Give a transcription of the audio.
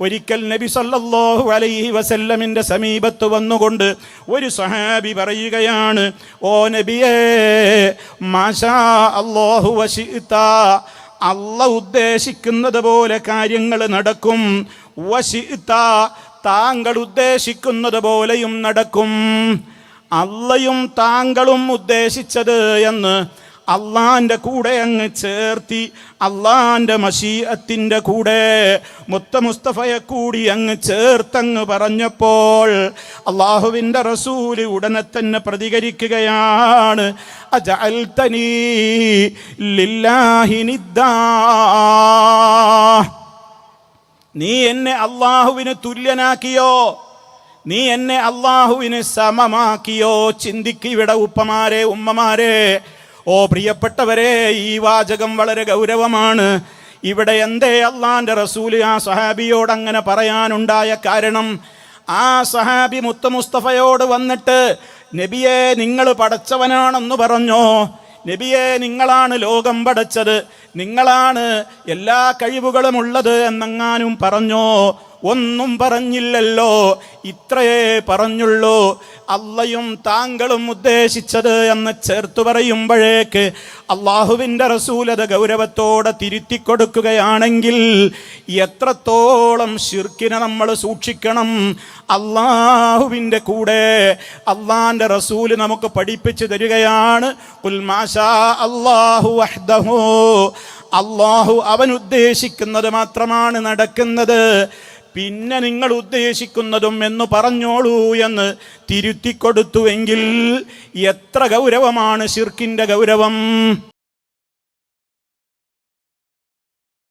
ഒരിക്കൽ നബി സല്ലല്ലാഹു അലൈഹി വസല്ലമിന്റെ സമീപത്ത് വന്നുകൊണ്ട് ഒരു സഹാബി പറയുകയാണ് ഓ നബിയേ മാഷാ അല്ലാഹു വശിത്ത അള്ള ഉദ്ദേശിക്കുന്നത് പോലെ കാര്യങ്ങൾ നടക്കും. വശിത്ത താങ്കൾ ഉദ്ദേശിക്കുന്നത് പോലെയും നടക്കും. അള്ളയും താങ്കളും ഉദ്ദേശിച്ചത് എന്ന് അള്ളാന്റെ കൂടെ അങ്ങ് ചേർത്തി അള്ളാന്റെ മഷീഅത്തിന്റെ കൂടെ മുത്ത മുസ്തഫയെ കൂടി അങ്ങ് ചേർത്തങ്ങ് പറഞ്ഞപ്പോൾ അള്ളാഹുവിന്റെ റസൂൽ ഉടനെ തന്നെ പ്രതികരിക്കുകയാണ്. നീ എന്നെ അള്ളാഹുവിന് തുല്യനാക്കിയോ? നീ എന്നെ അള്ളാഹുവിന് സമമാക്കിയോ? ചിന്തിക്കിവിടെ ഉപ്പമാരെ ഉമ്മമാരെ ഓ പ്രിയപ്പെട്ടവരെ ഈ വാചകം വളരെ ഗൗരവമാണ്. ഇവിടെ എന്തേ അള്ളാന്റെ റസൂൽ ആ സഹാബിയോട് അങ്ങനെ പറയാനുണ്ടായ കാരണം ആ സഹാബി മുത്ത മുസ്തഫയോട് വന്നിട്ട് നബിയെ നിങ്ങൾ പടച്ചവനാണെന്ന് പറഞ്ഞോ? നബിയെ നിങ്ങളാണ് ലോകം പടച്ചത്. നിങ്ങളാണ് എല്ലാ കഴിവുകളും ഉള്ളത് എന്നെങ്ങാനും പറഞ്ഞോ? ഒന്നും പറഞ്ഞില്ലല്ലോ. ഇത്രയേ പറഞ്ഞുള്ളൂ. അള്ളയും താങ്കളും ഉദ്ദേശിച്ചത് എന്ന് ചേർത്ത് പറയുമ്പോഴേക്ക് അള്ളാഹുവിന്റെ റസൂലത ഗൗരവത്തോടെ തിരുത്തി കൊടുക്കുകയാണെങ്കിൽ എത്രത്തോളം ഷിർക്കിനെ നമ്മൾ സൂക്ഷിക്കണം. അള്ളാഹുവിന്റെ കൂടെ അള്ളാന്റെ റസൂൽ നമുക്ക് പഠിപ്പിച്ചു തരികയാണ്. അള്ളാഹു അള്ളാഹു അവൻ ഉദ്ദേശിക്കുന്നത് മാത്രമാണ് നടക്കുന്നത്. പിന്നെ നിങ്ങൾ ഉദ്ദേശിക്കുന്നതും എന്ന് പറഞ്ഞോളൂ എന്ന് തിരുത്തിക്കൊടുത്തുവെങ്കിൽ എത്ര ഗൗരവമാണ് ഷിർക്കിന്റെ ഗൗരവം.